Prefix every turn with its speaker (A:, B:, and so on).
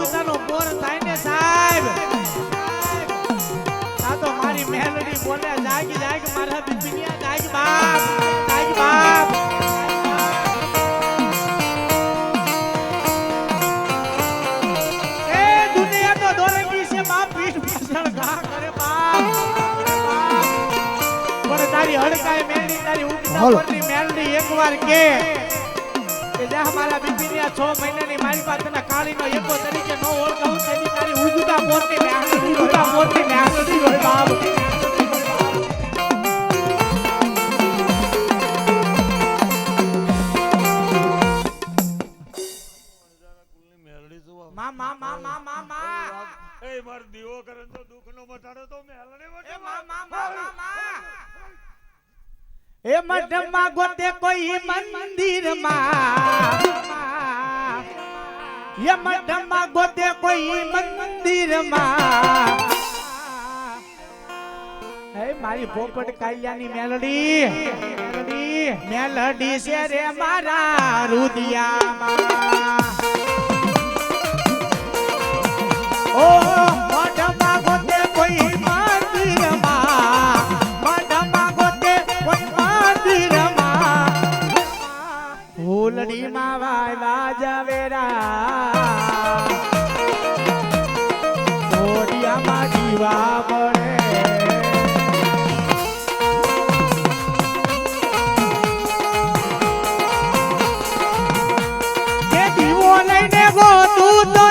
A: મજાનો બોર થાય ને સાહેબ આ તો મારી મેલડી બોલે જાગ જાગ મારા બિપિનિયા જાગ બાપ જાગ બાપ એ દુનિયા તો દોરેગી છે બાપ પીઠ પાછળ ઘા કરે બાપ પણ તારી હડકાય મેલડી તારી ઉગતા પરની મેલડી એકવાર કે કે જા મારા આ 6 મહિનાની મારી પાસેના કાળીનો એકો તરીકે નો ઓળખાવું તેની તારી ઉગતા પોરની મેલડી ઉગતા પોરની મેલડી હોય બાપ કુલની
B: મેલડી જોવા
A: મા મા મા મા મા મા.
B: એ માર દીવો કરે તો દુઃખનો મટાડો તો મેલડી એ
A: વટે મા મા મા મા મા. એ મઢમાં ગોતે કોઈ મંદિરમાં. એ મઢમાં ગોતે કોઈ મંદિરમાં. હે મારી પોપટ કાલિયાની મેલડી મેલડી છે રે મારા રુદિયામાં. ઘડીમાં વાયવા જવેરા ઘોડિયામાં જીવા પડે કે તો